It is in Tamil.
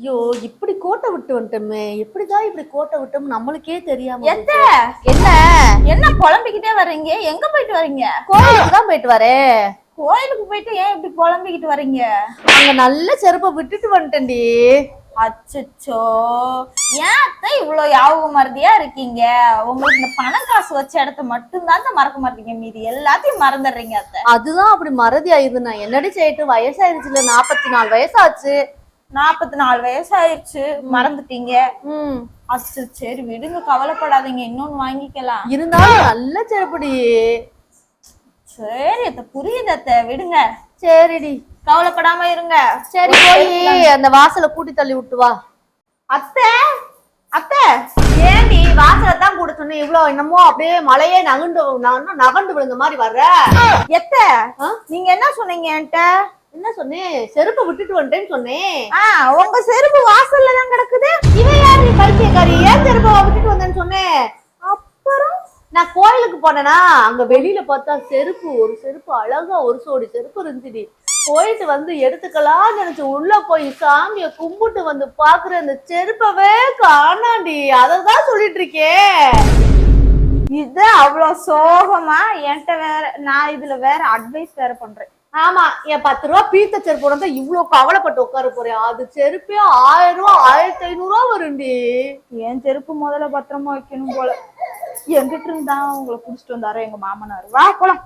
ஐயோ இப்படி கோட்டை விட்டு வந்துட்டோமே. எப்படிதான் இப்படி கோட்டை விட்டோம் நம்மளுக்கே தெரியாம எத்த? போச்சு. என்ன? என்ன? புலம்பிக்கிட்டே வர்றீங்க? எங்க போயிட்டு வர்றீங்க கோயிலுக்கு தான் போயிட்டு வரேன் கோயிலுக்கு போயிட்டு ஏன் இப்படி புலம்பிக்கிட்டு வர்றீங்க அங்க நல்ல செருப்பை விட்டுட்டு வந்துட்டேன்டி. அச்சச்சோ. ஏன் அத்தை இவ்வளவு யாபக மறதியா இருக்கீங்க? உங்களுக்கு இந்த பணம் காசு வச்ச இடத்த மட்டும்தான் தான் மறக்க மாட்டீங்க. மீதி எல்லாத்தையும் மறந்துடுறீங்க அத்தை. அதுதான் அப்படி மறதி ஆயிடுது நான் என்னடி செய்யிட்டு வயசாயிருச்சுல நாற்பத்தி நாலு வயசாச்சு. நாற்பத்தி நாலு வயசு ஆயிடுச்சு மறந்துட்டீங்க. அச்சு சரி விடுங்க கவலைப்படாதீங்க. இன்னொன்னு வாங்கிக்கலாம். இருந்தாலும் நல்ல செருப்புடி சரி அத்தை புரியுது அத்தை. விடுங்க. சரிடி. கவலைப்படாம இருங்க. சரி போய் அந்த வாசலை கூட்டி தள்ளி விட்டு வா. அத்தை அத்தை ஏண்டி வாசலை தான் கூட சொன்னேன் இவ்வளவு என்னமோ அப்படியே மலையே நகண்டு நான் நகண்டு விழுந்த மாதிரி வர்ற? எத்த? நீங்க என்ன சொன்னீங்க என்கிட்ட? என்ன சொன்னேன் செருப்பை விட்டுட்டு வந்துட்டேன்னு சொன்னேன் ஆ உங்க செருப்பு வாசல்ல தான் கிடக்குது. இவன் யாரு? நீ பைத்தியக்காரி. ஏன் செருப்பை விட்டுட்டு வந்தேன்னு சொன்னேன் அப்புறம்? நான் கோயிலுக்கு போனேனா அங்க வெளியில பார்த்தா செருப்பு ஒரு செருப்பு அழகா ஒரு சோடி செருப்பு இருந்துச்சுடி போயிட்டு வந்து எடுத்துக்கலாம் நினைச்சு உள்ள போய் சாமிய கும்பிட்டு வந்து பாக்குற அந்த செருப்பவே காணாண்டி. அததான் சொல்லிட்டு இருக்கேன் இது அவ்வளவு சோகமா? என்கிட்ட வேற நான் இதுல வேற அட்வைஸ் வேற பண்றேன். ஆமா என் பத்து ரூபா பீத்த செருப்பு உடனே இவ்வளவு கவலைப்பட்டு உட்கார போறேன் அது செருப்பே ஆயிரம் ரூபா ஆயிரத்தி ஐநூறு ரூபா வரும்டி. என் செருப்பு முதல்ல பத்திரமா வைக்கணும் போல. எங்கிட்ட இருந்தா உங்களை புடிச்சிட்டு வந்தாரோ எங்க மாமனார்? வா குளம்